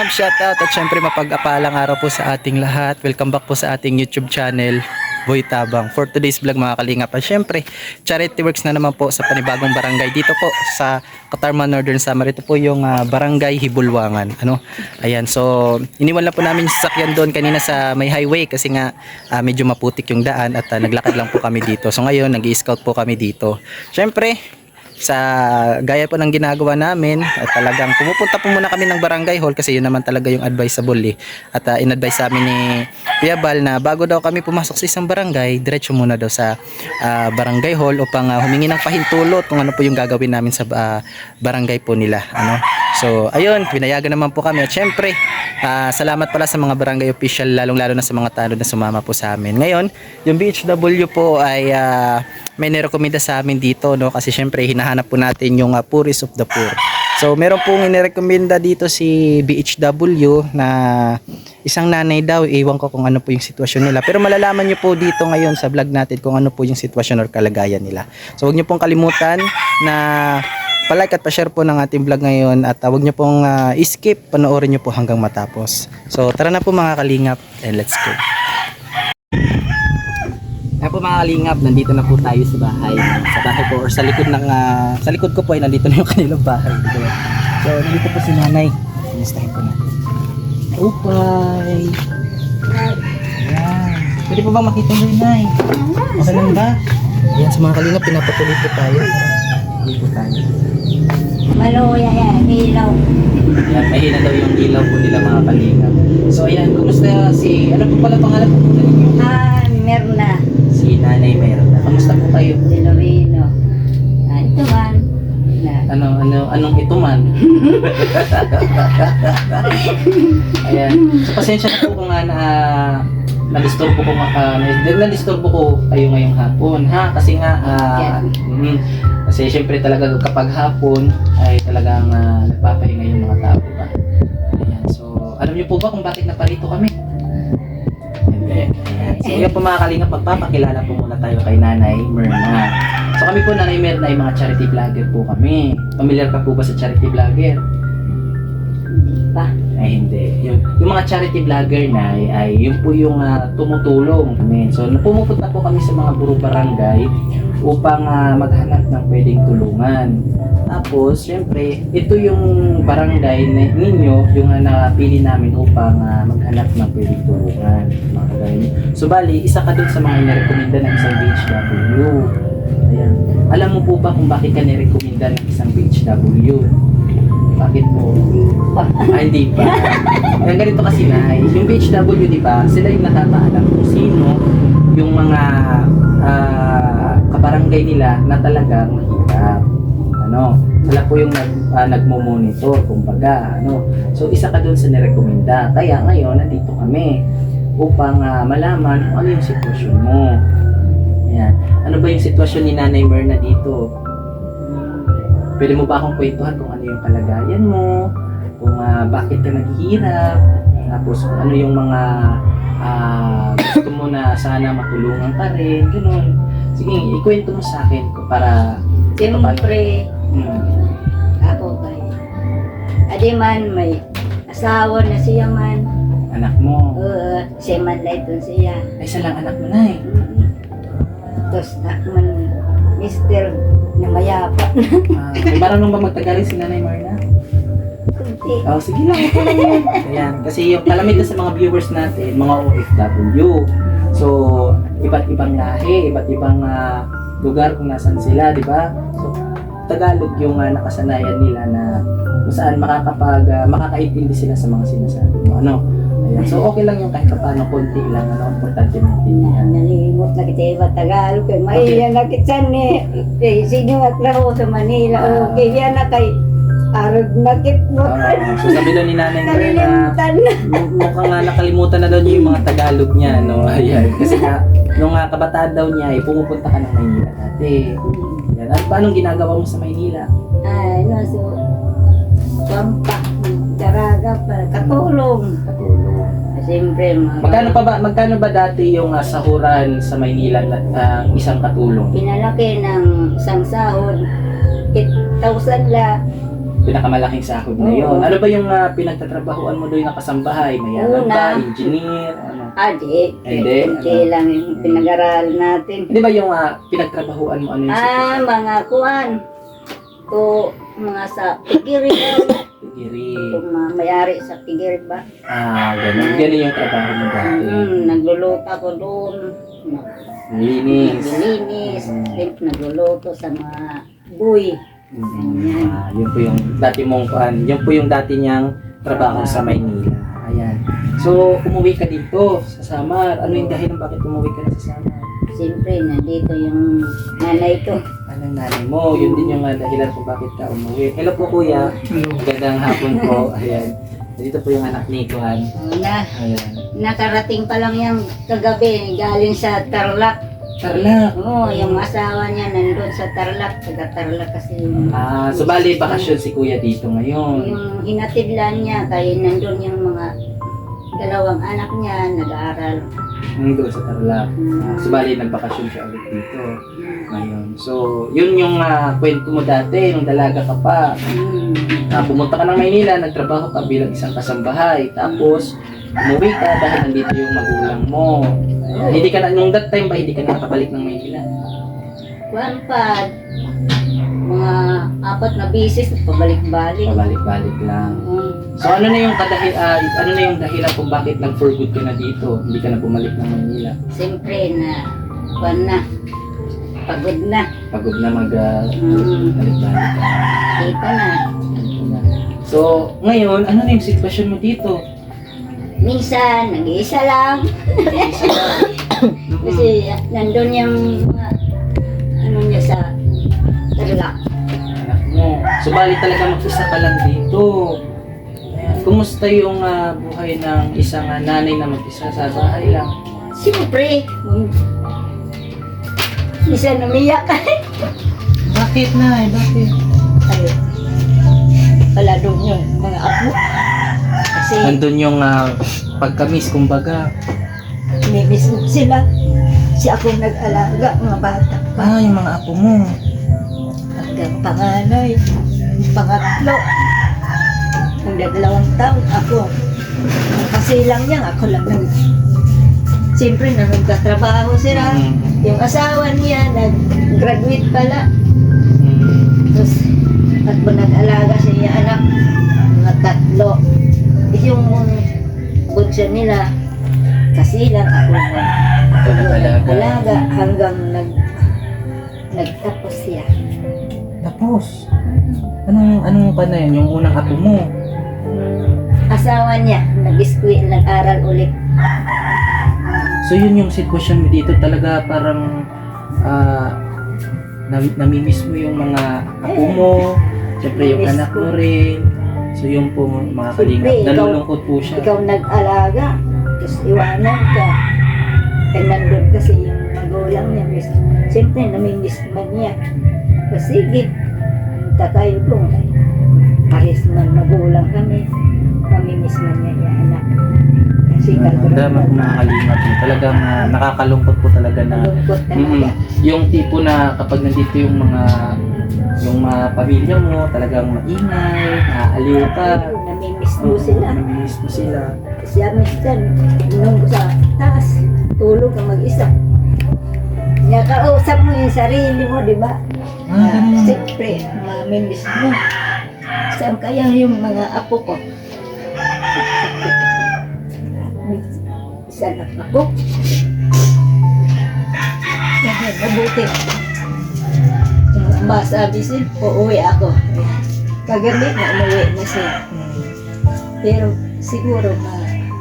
Mga kalingap, shoutout at syempre mapag-apalang araw po sa ating lahat. Welcome back po sa ating YouTube channel, Boy Tabang. For today's vlog mga kalingap, at syempre charity works na naman po sa panibagong barangay dito po sa Katarman Northern Samar. Ito po yung ah, barangay Hibulwangan. Ano? Ayan, so iniwan lang po namin sasakyan doon kanina sa may highway kasi nga ah, medyo maputik yung daan at ah, naglakad lang po kami dito. So ngayon, nag-scout po kami dito. Syempre, sa gaya po ng ginagawa namin at talagang pumupunta po muna kami ng barangay hall kasi yun naman talaga yung advisable eh. At uh, in-advise sa amin ni Kuya na bago daw kami pumasok sa isang barangay, diretso muna daw sa ah, barangay hall upang ah, humingi ng pahintulot kung ano po yung gagawin namin sa ah, barangay po nila. Ano? So, ayun, pinayagan naman po kami. At syempre, ah, salamat pala sa mga barangay official, lalong-lalo na sa mga tanod na sumama po sa amin. Ngayon, yung BHW po ay ah, may nirekomenda sa amin dito, no? Kasi syempre, hinahanap po natin yung ah, poorest of the poor. So, meron pong inirekomenda dito si BHW na isang nanay daw, iwan ko kung ano po yung sitwasyon nila. Pero malalaman nyo po dito ngayon sa vlog natin kung ano po yung sitwasyon or kalagayan nila. So, huwag nyo pong kalimutan na palike at pa-share po ng ating vlog ngayon at uh, huwag nyo pong ah, skip, panoorin nyo po hanggang matapos. So, tara na po mga kalingap and let's go. Ayan po mga kalingap, nandito na po tayo sa bahay. Sa bahay po or sa likod ng ah, sa likod ko po ay nandito na yung kanilang bahay. So nandito po si nanay. Kumustahin po natin. Upay. Ayan. Pwede po ba makita yung nay? Okay lang ba? Ayan sa mga kalingap, pinapatuloy po tayo. Po tayo. Maluya yan, ilaw. Ayan, mahina daw yung ilaw po nila mga kalingap. So ayan, kumusta si, ano po pala pangalan po ninyo? Ah, Merna, Si Nanay Merda. Kamusta po kayo? de Loreno. Ah, ito man. Na, Ano, ano, anong ito man? Ayan. So, pasensya na po kung na na-disturb ko uh, na-disturb ko kayo ngayong hapon, ha? Kasi nga, ah, mm, kasi syempre talaga kapag hapon ay talagang uh, nagpapahinga yung mga tao, ba? Ayan. So, alam niyo po ba kung bakit naparito kami? Hindi. So, yun po mga kalingap, magpapakilala po muna tayo kay Nanay Myrna. So kami po Nanay Myrna ay mga charity vlogger po kami. Familiar ka po ba sa charity vlogger? Pa. Ay hindi. Yung, yung mga charity vlogger na ay, ay yun po yung ah, tumutulong kami. So pumupunta po kami sa mga buro barangay upang ah, maghanap ng pwedeng tulungan. Tapos, syempre, ito yung barangay na ninyo, yung uh, napili namin upang ah, maghanap ng pwedeng tulungan. Mga. So, bali, isa ka dun sa mga inirekomenda ng isang BHW. Ayan. Alam mo po ba kung bakit ka nirekomenda ng isang BHW? Bakit po? Ah, hindi pa. Kaya ganito kasi na, yung BHW, di ba, sila yung nakakaalam kung sino yung mga ah, kabarangay nila na talagang mahirap. Ano, sila po yung nag, ah, nagmo-monitor, kumbaga, ano. So, isa ka dun sa nirekomenda. Kaya ngayon, nandito kami upang ah, malaman kung ano yung sitwasyon mo. Ayan. Ano ba yung sitwasyon ni Nanay Myrna dito? Pwede mo ba akong kwentuhan kung ano yung kalagayan mo, kung ah, bakit ka naghihirap, tapos kung ano yung mga ah, gusto mo na sana matulungan ka rin, gano'n. Sige, ikwento mo sa akin para Siyempre, hmm, ako kay Adi man may asawa na siya man. anak mo. Uh, siya man lang ito siya. Ay, isa lang anak mo na eh. Mm. Tapos na man, mister na mayapa. Ah, may marunong ba magtagalog si Nanay Marna? Kunti. Oh, sige lang, ito lang yan. Ayan, kasi yung kalamit na sa mga viewers natin, mga OFW. So, iba't ibang lahi, iba't ibang ah, lugar kung nasan sila, di ba? So, Tagalog yung ah, nakasanayan nila na kung saan makakapag, ah, makakaintindi sila sa mga sinasabi mo. Ano? Ayan. So, okay lang yung kahit paano, konti lang, ano, importante maintindihan. Nalimot na kita iba Tagalog kay Maya na kita ni eh, sino at laro sa Manila. Ah. Okay, yan na kay Arog na kit mo. Oo. so, sabi daw ni Nanay Myrna, Nalilimutan na. Mukhang nga nakalimutan na daw niya yung mga Tagalog niya, no? Ayan. Kasi nga, nung uh, kabataan daw niya, eh, pumupunta ka ng Maynila dati. Ayan. At paano ginagawa mo sa Maynila? Ay, no, so, pampa, daraga para katulong. Katulong. Siyempre, mga... Magkano pa ba, magkano ba dati yung uh, sahuran sa Maynila na ah, isang katulong? Pinalaki ng isang sahod, 8,000 la. pinakamalaking sahod na Oo. yon. Ano ba yung ah, pinagtatrabahuan mo doon na kasambahay? Mayaman ba? Engineer? Ano? Ah, di. Hindi, Hindi ano? lang yung pinag-aral natin. Di ba yung ah, pinagtrabahuan mo? Ano yung Ah, mga kuan. To, mga sa pigiri. Kung mga mayari sa pigiri ba? Ah, ganun. Ganun yung trabaho mo dati. Mm, nagluluto ako doon. Linis. Naglilinis. Then, nagluluto sa mga buy. Mm, ah, yun po yung dati mong kuan. Yun po yung dati niyang trabaho sa Maynila. Ayan. So, umuwi ka dito sa Samar. Ano yung dahilan bakit umuwi ka sa Samar? Siyempre, nandito yung nanay ko. Anong nanay mo? Yun din yung ah, dahilan kung bakit ka umuwi. Hello po kuya. Magandang hapon po. Ayan. Dito po yung anak ni Kuan. Na, Ayan. nakarating pa lang yung kagabi, galing sa Tarlac. Tarlac. Oo, yung asawa niya nandun sa Tarlac. Taga Tarlac kasi yung, Ah, so bali bakasyon si kuya dito ngayon. yung hinatid lang niya. Kaya nandun yung mga dalawang anak niya nag-aaral. Nung doon sa Tarlac. Ah, so bali nagbakasyon siya ulit dito. So, yun yung ah, kwento mo dati, nung dalaga ka pa. Mm. Ah, pumunta ka ng Maynila, nagtrabaho ka bilang isang kasambahay. Tapos, umuwi ka dahil nandito yung magulang mo. Ah, hindi ka na, nung that time ba, hindi ka na nakabalik ng Maynila? Kuwan pa, mga apat na bisis, pabalik-balik. Pabalik-balik lang. Mm. So, ano na yung kadahil, ah, ano na yung dahilan kung bakit nag-for good ka na dito? Hindi ka na bumalik ng Maynila. Siyempre na, kuwan na, pagod na. Pagod na mag, ah, Mm. balik-balik ka. Dito na. Dito na. So, ngayon, ano na yung sitwasyon mo dito? Minsan, nag-iisa lang. Kasi nandun yung mga, ano niya sa Tarlac. anak mo. So, bali talaga mag-isa ka lang dito. Kumusta yung ah, buhay ng isang ah, nanay na mag-isa sa bahay lang? Siyempre, minsan umiyak. Bakit na? Bakit? Ay, wala doon yung mga apo. Kasi Andun yung ah, pagkamis, kumbaga. nimiss mo sila. Si ako nag-alaga, mga bata. Ah, yung mga apo mo. Hanggang panganay, pangatlo. Hanggang dalawang taon ako. Kasi lang yan, ako lang nag... Siyempre, na nagkatrabaho sila. Mm. Yung asawa niya, nag-graduate pala. Mm. Tapos, at po nag-alaga sa niya anak, mga tatlo. Yung bunso nila, kasi lang ako Ako nag-alaga. alaga hanggang nag nagtapos siya. Tapos, anong, anong pa na yun? Yung unang apo mo? Asawa niya, nag-aral ulit. So yun yung sitwasyon mo dito talaga parang ah nam- namimiss mo yung mga apo mo, syempre yung anak mo rin. So yun po mga kalingap, Siyempre, ikaw- nalulungkot po siya. Ikaw nag-alaga, tapos iwanan ka. Eh, nandun kasi yung magulang niya. Miss, siyempre, namimiss man niya. O sige, punta kayo doon. Pares man magulang kami. Namimiss man niya yung anak. Ang mga kalingap mo. Talagang ah, nakakalungkot po talaga na Mm, yung tipo na kapag nandito yung mga yung mga pamilya mo, talagang maingay, naaaliw ka, Namimiss mo sila. namimiss mo sila. Kasi minsan, nung sa taas, tulog ka mag-isa. Nakausap mo yung sarili mo, di ba? Ah. Siyempre, mamimiss mo. Saan kaya yung mga apo ko? Isa lang ako. Kaya mabuti. Masabi siya, uuwi ako. Kagabi na umuwi na siya. Pero siguro na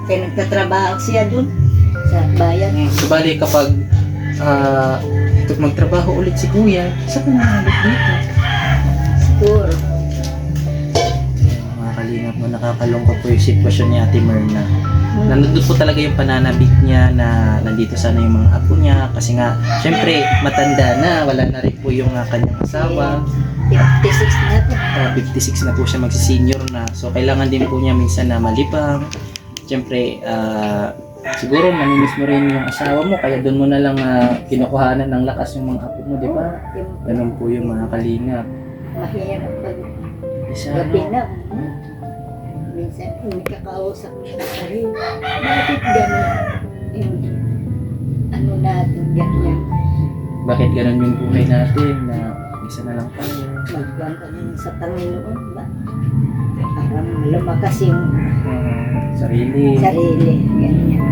kaya nagtatrabaho siya dun sa bayan. So, bali kapag ah, magtrabaho ulit si kuya, saan na dito? Siguro. Kalingap mo, nakakalungkot po yung sitwasyon ni Ate Myrna. Nandun po talaga yung pananabik niya na nandito sana yung mga apo niya kasi nga, syempre, matanda na, wala na rin po yung ah, kanyang asawa. 56 na to. Ah, 56 na po siya magsi-senior na. So, kailangan din po niya minsan na malibang. Siyempre, ah, siguro mamimiss mo rin yung asawa mo, kaya doon mo na lang ah, kinukuhanan ng lakas yung mga apo mo, di ba? Ganun po yung mga kalingap. mahirap pag Isa, Gabi no? na. hmm? Minsan, may kakausap sa sarili. Bakit ganun? Yung, ano natin, ganyan. Bakit ganun yung buhay natin na isa na lang tayo? Magkuhan ka din sa Panginoon ba? Para lumakas yung Ah, sarili. sarili. Ganyan.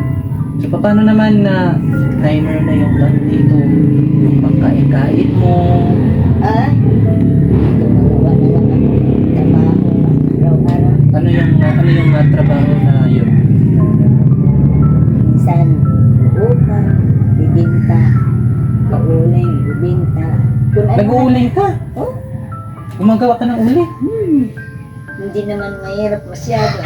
So, paano naman na timer na yung plan dito? Yung pagkain-kain mo, Ah, gumagawa na lang ako trabaho araw-araw. Ano yung, ano yung ah, trabaho na yun? Minsan, upang, bibinta, pauling, bibinta. Ano- Nag-uuling ka? Oh, Gumagawa ka ng uli? hmm. Hindi naman mahirap masyado.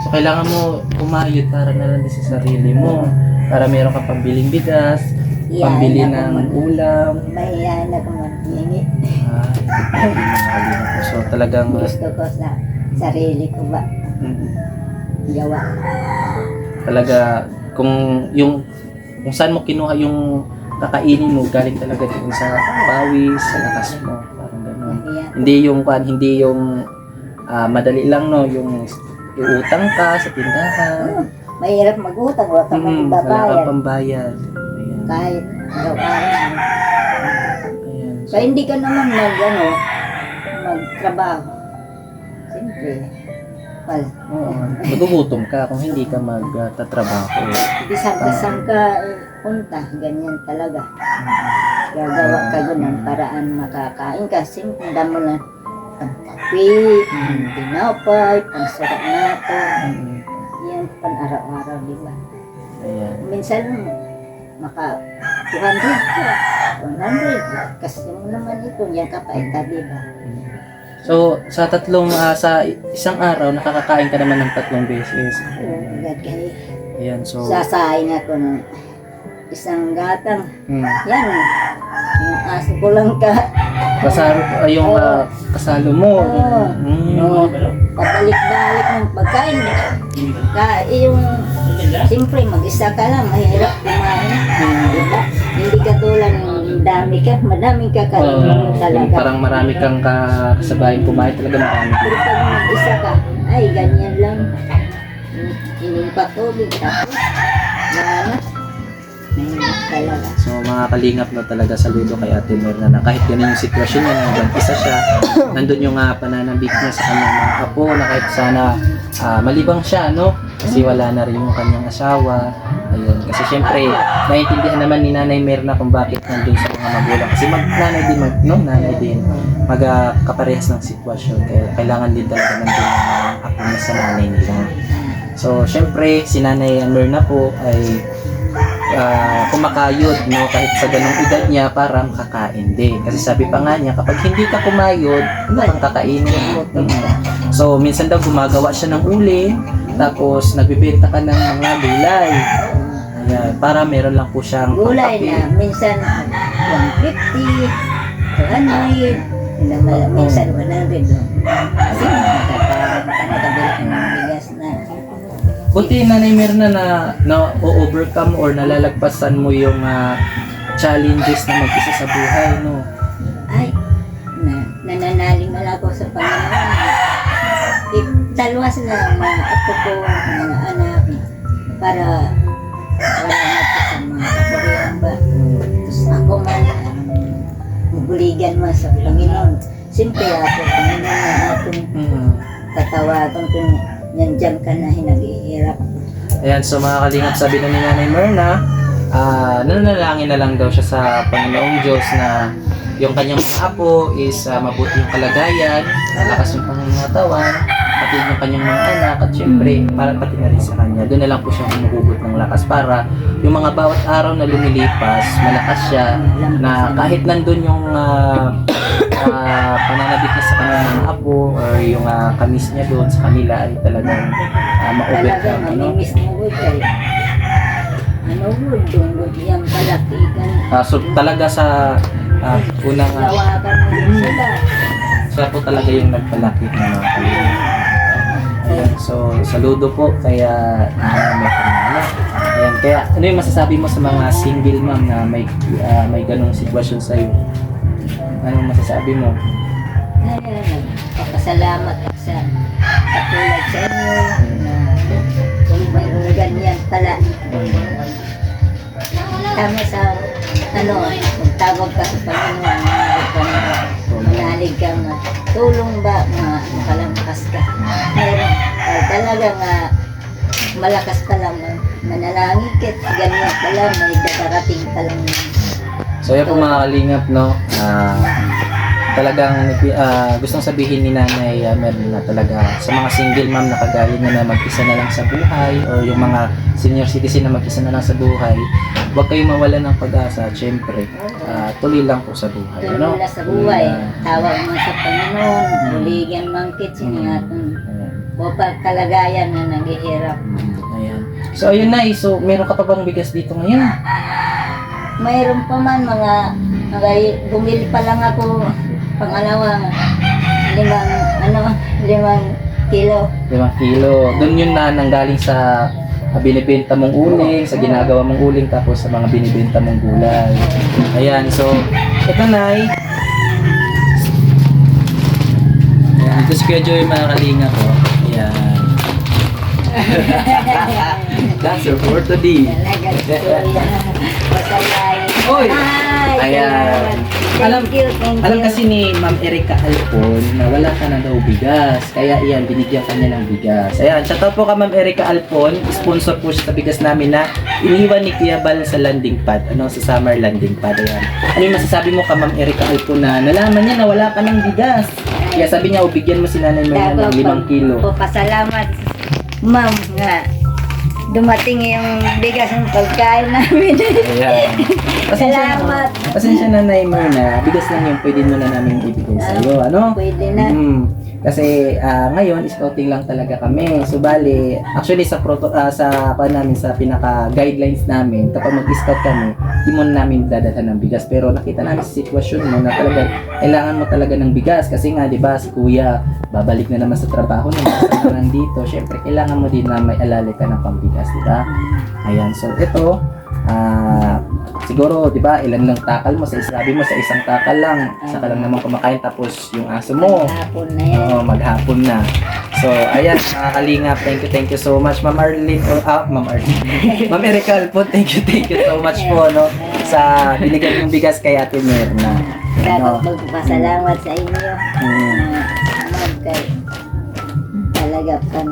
So, kailangan mo umayod para na lang sa sarili mo. Para meron ka pambiling bigas, pambili Iyain ako ng ulam. Mahihayin ako maghingi. Ah. So, talagang, Gusto ko sa sarili ko ba mm, gawa. talaga, kung yung, kung saan mo kinuha yung kakainin mo, galing talaga din sa pawis, sa lakas mo. Parang ganun. Hindi yung kwan, hindi yung ah, madali lang no, yung iutang ka sa tindahan. Oh, mahirap mag-utang, wala ka Mm, wala magbabayad. kang pambayad. Kahit. So, Kaya hindi ka naman mag, ano, magtrabaho. Siyempre, well, oo, magugutom ka kung hindi ka magtatrabaho. isang kasang ka eh, punta, ganyan talaga. Gagawa ka doon ng paraan makakain ka. Siyempre, mo lang ang kape, ang tinapay, pansarap natin. Mm, Yan, pan araw-araw, di ba? Ayan. Minsan, maka 200 ka, 100. Kasi mo naman ito, yan ka pa ita, di ba? So, sa tatlong, ah, sa isang araw, nakakakain ka naman ng tatlong beses. God, kaya Ayan, so, sasaing ako ng isang gatang. mm, Yan, yung aso ko lang ka. kasalo, ay, yung ah, kasalo mo. Oo. Mm, No, pabalik-balik ng pagkain. Ka, yung, siyempre, mag-isa ka lang, mahirap kumain. Diba? Hindi ka tulad ng dami ka, madaming ka Oo, kainin talaga. parang marami kang ka- kasabayan kumain talaga marami. Pero pag mag-isa ka, ay, ganyan lang. Inom pa tubig, tapos. Mahirap talaga. So mga kalingap na talaga saludo kay Ate Mirna na kahit ganun yung sitwasyon niya, nag-isa siya, nandun yung uh, pananabik niya sa kanyang mga apo na kahit sana ah, malibang siya, no? Kasi wala na rin yung kanyang asawa. Ayun. Kasi syempre, naiintindihan naman ni Nanay Mirna kung bakit nandun sa mga magulang. Kasi mag nanay din, mag, no? Nanay din. Magkaparehas ng sitwasyon. Kaya kailangan din talaga nandun mga apo niya sa nanay nila. So, syempre, si Nanay Mirna po ay ah, kumakayod no kahit sa ganung edad niya para makakain din kasi sabi pa nga niya kapag hindi ka kumayod ano kang kakainin Mm. so minsan daw gumagawa siya ng uli tapos nagbebenta ka ng mga gulay Ayan, para meron lang po siyang Gulay na, minsan 150, 200, naman, minsan 100. no? Kasi nakaka- Buti nanay Mirna na na overcome or nalalagpasan mo yung ah, challenges na mag-isa sa buhay no Ay, na, nananaling na ako sa Panginoon. Italwas na ang mga apo ko, mga anak, para wala na mga kapurihan ba. Tapos ako man, maguligan mo sa Panginoon. Siyempre ako, Panginoon na atong mm. tatawagan kung nandyan ka na hinag-iirap. Ayan, so mga kalingap, sabi na ni Nanay Myrna, ah nananalangin na lang daw siya sa Panginoong Diyos na yung kanyang mga apo is ah, mabuti yung kalagayan, malakas yung pangangatawan, pati yung kanyang mga anak, at syempre, para pati na rin sa kanya. Doon na lang po siya humuhugot ng lakas para yung mga bawat araw na lumilipas, malakas siya, na kahit nandun yung ah, ah, pananabik niya sa kanyang mga apo or yung ah, kamis niya doon sa kanila ay talagang uh, Talaga, ma-overcome. Ano? mamimiss mo wood ano wood, dungod yung kalakigan. Ah, so talaga sa ah, unang ah, Tawagan mo din sila. siya po talaga yung nagpalaki ng mga. Ayan, so saludo po kaya uh, may pangalan. Ayan, kaya ano yung masasabi mo sa mga single mom na may ah, may ganong sitwasyon sa iyo? Anong masasabi mo? Ako sa katulad sa inyo na kung mayroong ganyan pala. Tama sa ano, kung tawag ka sa Panginoon, manalig ka tulong ba, mga makalampas ka. Mayroon, ay talagang ah, malakas pa lang, manalangin ka, ganyan pa lang, may darating pa lang. So yan po mga kalingap, no? Ah, talagang ah, gustong sabihin ni Nanay uh, Merlin na talaga sa mga single mom na kagaya niya na mag-isa na lang sa buhay or yung mga senior citizen na mag-isa na lang sa buhay, huwag kayong mawala ng pag-asa. Siyempre, ah, tuloy lang po sa buhay. Tulong Ano? na sa buhay, Ah, tawag mo sa Panginoon, Mm. buligan mangkit, sinihatong ayan. o pa kalagayan na naghihirap. Ayan. So, ayun na. So, meron ka pa bang bigas dito ngayon? Mayroon pa man mga, mga bumili pa lang ako pangalawang limang, ano, limang kilo. Limang kilo. Doon yun na nanggaling sa binibenta mong uling, sa ginagawa mong uling, tapos sa mga binibenta mong gulay. Ayan, so, ito na Ayan, ito si Kuya Joey mga kalinga ko. Ayan. That's your for today. Talaga. Oy! Ay, Ayan. Thank Alam- you, thank Alam you. kasi ni Ma'am Erika Alpon na wala ka na daw bigas. Kaya iyan, binigyan ka niya ng bigas. Ayan, shoutout po ka Ma'am Erika Alpon. Sponsor po siya sa bigas namin na iniwan ni Kuya Bal sa landing pad. Ano, sa summer landing pad. Ayan. Ano yung masasabi mo ka Ma'am Erika Alpon na nalaman niya na wala ka ng bigas. Kaya sabi niya, ubigyan mo si Nanay Maya ng limang kilo. Po, pasalamat, ma'am, nga dumating yung bigas ng pagkain namin. Ayan. Pasensya Salamat. na. Pasensya na Nay Myrna. Bigas lang yung pwede mo na namin ibigay sa'yo. Ano? Pwede na. Mm. Kasi ah, ngayon scouting lang talaga kami. So bali, actually sa proto ah, sa pa namin sa pinaka guidelines namin, kapag mag-scout kami, di mo na namin dadalhan ng bigas. Pero nakita namin sa sitwasyon mo na talaga kailangan mo talaga ng bigas kasi nga 'di ba si Kuya babalik na naman sa trabaho na na nandito. Syempre kailangan mo din na may alala ka ng pambigas, 'di ba? Ayan, so ito ah siguro 'di ba ilan lang takal mo sa sabi mo sa isang takal lang saka lang naman kumakain tapos yung aso mo Hapon na yan. Oo, maghapon na. So, ayan, mga kalingap. Thank you, thank you so much, Ma'am Arlene. Oh, ah, Ma'am Arlene. Ma'am Erica Alpo, thank you, thank you so much po, no, sa binigyan ng bigas kay Ate Mirna. Dapat Ano? magpasalamat sa inyo. Mm. Ma'am, kay talaga pan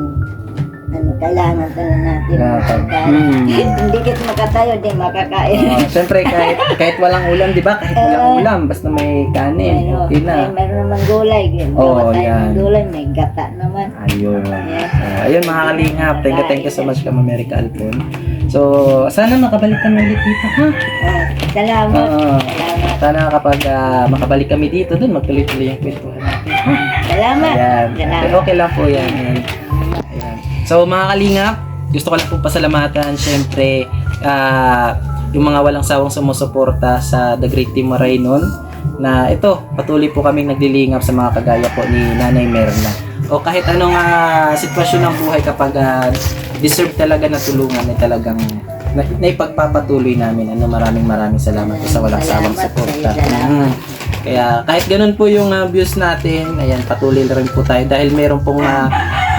ano, kailangan talaga natin Yeah, magpagkain. mm. Hindi kita makatayo, di makakain. Oh, Siyempre, kahit, kahit walang ulam, di ba? Kahit walang Eh. ulam, basta may kanin, Mayroon, okay may, na. mayroon naman gulay. Oo, tayo yan. ng gulay, may gata naman. Ayun. So, ayun, mga kalingap. Thank you, thank you so much, Ma'am Erica Alpon. So, sana makabalik kami ulit dito, ha? Oh, salamat. Oo. Salamat. Sana kapag ah, makabalik kami dito, dun magtuloy-tuloy yung kwentuhan natin. Salamat. Ayan. Salamat. Okay, okay lang po yan. So mga kalingap, gusto ko lang po pasalamatan syempre ah, yung mga walang sawang sumusuporta sa The Great Team Marainon na ito, patuloy po kaming naglilingap sa mga kagaya po ni Nanay Merna. O kahit anong ah, sitwasyon ng buhay kapag ah, deserve talaga na tulungan ay talagang na, naipagpapatuloy namin. Ano, maraming maraming salamat po sa walang sawang suporta. Mm. Kaya kahit ganun po yung ah, views natin, ayan, patuloy rin po tayo dahil meron pong ah,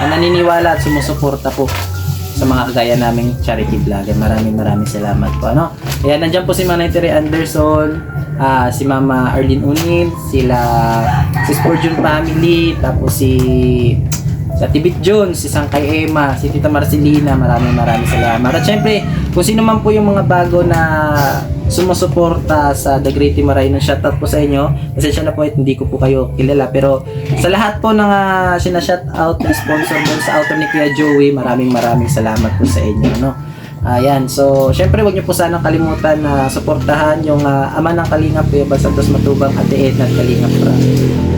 naniniwala at sumusuporta po sa mga kagaya naming charity vlogger. Maraming maraming salamat po. Ano? Ayan, nandiyan po si Manay Tere Anderson, ah, si Mama Arlene Unil, sila si Spurgeon Family, tapos si sa Tibit Jones, si Sangkay Emma, si Tita Marcelina, maraming maraming salamat. At syempre, kung sino man po yung mga bago na sumusuporta sa The Great Maray ng shoutout po sa inyo. Pasensya na po at hindi ko po kayo kilala. Pero sa lahat po ng uh, sinashoutout na sponsor mo sa auto ni Kuya Joey, maraming maraming salamat po sa inyo. No? Ayan, so syempre wag niyo po sanang kalimutan na suportahan yung ah, ama ng Kalingap, Kuya Bal Santos Matubang, Ate Edna at Kalingap Ra.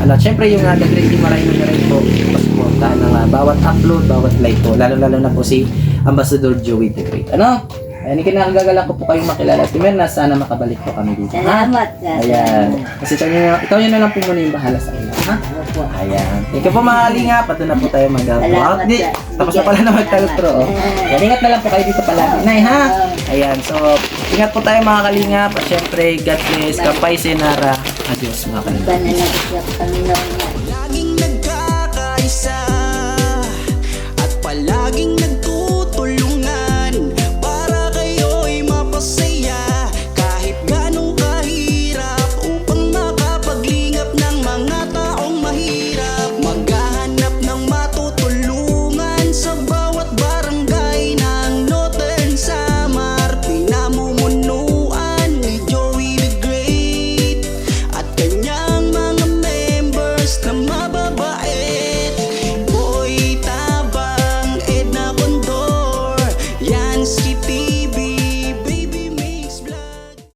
Ano, syempre yung uh, The Great Maray na rin po, pasuportahan ng ah, bawat upload, bawat live po, lalo-lalo na po si Ambassador Joey The Great. Ano? Ayan, kinakagala ko po kayong makilala. Si Merna, sana makabalik po kami dito. Ha? Salamat. Ayan. Kasi ikaw, nyo, ikaw yun na lang po muna yung bahala sa kanila. Ha? Opo. Ayan. You po mga kalinga. Pato na po tayo mag-outro. Salamat, Di, tapos na pala na mag-outro. Oh. Ayan, ingat na lang po kayo dito palagi. Nay, ha? Ayan. So, ingat po tayo mga kalinga. At syempre, God bless. Kapay, Senara. Adios mga kalinga. Banalagit sa Panginoon